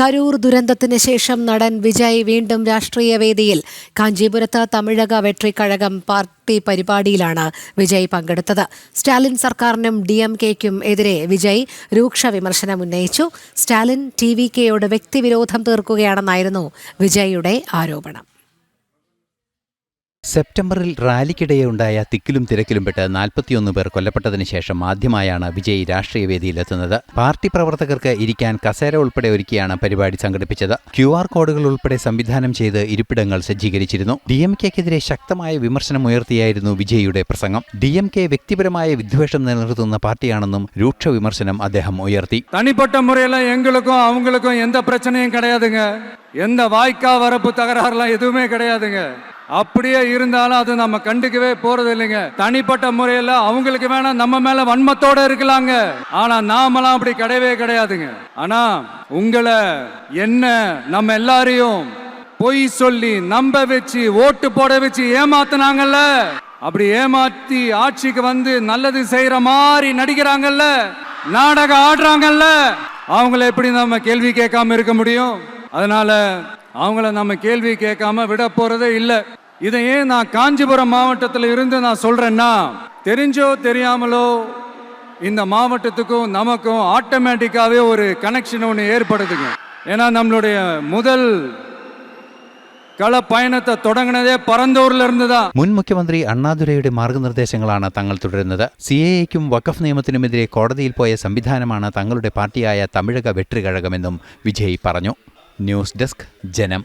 കരൂർ ദുരന്തത്തിന് ശേഷം നടൻ വിജയ് വീണ്ടും രാഷ്ട്രീയ വേദിയിൽ. കാഞ്ചീപുരത്ത് തമിഴക വെട്രിക്കഴകം പാർട്ടി പരിപാടിയിലാണ് വിജയ് പങ്കെടുത്തത്. സ്റ്റാലിൻ സർക്കാരിനും ഡി എം കെക്കും എതിരെ വിജയ് രൂക്ഷ വിമർശനം ഉന്നയിച്ചു. സ്റ്റാലിൻ ടി വി കെയോട് വ്യക്തിവിരോധം തീർക്കുകയാണെന്നായിരുന്നു വിജയുടെ ആരോപണം. സെപ്റ്റംബറിൽ റാലിക്കിടെ ഉണ്ടായ തിക്കിലും തിരക്കിലും പെട്ട് നാൽപ്പത്തിയൊന്ന് പേർ കൊല്ലപ്പെട്ടതിന് ശേഷം ആദ്യമായാണ് വിജയ് രാഷ്ട്രീയ വേദിയിലെത്തുന്നത് പാർട്ടി പ്രവർത്തകർക്ക് ഇരിക്കാൻ കസേര ഉൾപ്പെടെ ഒരുക്കിയാണ് പരിപാടി സംഘടിപ്പിച്ചത്. ക്യു ആർ കോഡുകൾ ഉൾപ്പെടെ സംവിധാനം ചെയ്ത് ഇരിപ്പിടങ്ങൾ സജ്ജീകരിച്ചിരുന്നു. ഡി എം കെക്കെതിരെ ശക്തമായ വിമർശനമുയർത്തിയായിരുന്നു വിജയിയുടെ പ്രസംഗം. ഡി എം കെ വ്യക്തിപരമായ വിദ്വേഷം നിലനിർത്തുന്ന പാർട്ടിയാണെന്നും രൂക്ഷ വിമർശനം അദ്ദേഹം ഉയർത്തി. തനിപ്പെട്ട മുറയിലെ എങ്ങൾക്കും പ്രശ്നയും കിടയാതുങ്ങ? എന്ത വായ്ക്കാ വറപ്പ് തകരാറെല്ലാം அப்படியே இருந்தாலும் அது நம்ம கண்டுக்கவே போறது இல்லைங்க தனிப்பட்ட முறையில் அவங்களுக்கு வேணா நம்ம மேல வன்மத்தோட இருக்கலாங்க. ஆனா நாமெல்லாம் அப்படி கிடையவே கிடையாதுங்க. ஆனா உங்களை என்ன நம்ம எல்லாரையும் பொய் சொல்லி நம்ப வச்சு ஓட்டு போட வச்சு ஏமாத்தினாங்கல்ல? அப்படி ஏமாத்தி ஆட்சிக்கு வந்து நல்லது செய்யற மாதிரி நடிக்கிறாங்கல்ல? நாடகம் ஆடுறாங்கல்ல? அவங்கள எப்படி நம்ம கேள்வி கேட்காம இருக்க முடியும்? அதனால அவங்கள நம்ம கேள்வி கேட்காம விட போறதே இல்லை. இதை ஏன் நான் காஞ்சிபுரம் மாவட்டத்தில் இருந்து நான் சொல்றேன்னா தெரிஞ்சோ தெரியாமலோ இந்த மாவட்டத்துக்கும் நமக்கும் ஆட்டோமேட்டிக்காவே ஒரு கனெக்ஷன் ஒன்று ஏற்படுதுங்க ஏன்னா நம்மளுடைய முதல் கள பயணத்தை தொடங்கினதே பரந்தூர்ல இருந்து தான் മുൻ മുഖ്യമന്ത്രി അണ്ണാദുരൈയുടെ മാർഗനിർദ്ദേശങ്ങളാണ് തങ്ങൾ തുടരുന്നത് സി എ എക്കും വഖഫ് നിയമത്തിനുമെതിരെ കോടതിയിൽ പോയ സംവിധാനമാണ് തങ്ങളുടെ പാർട്ടിയായ തമിഴക വെട്രികഴകമെന്നും വിജയ് പറഞ്ഞു ന്യൂസ് ഡെസ്ക് ജനം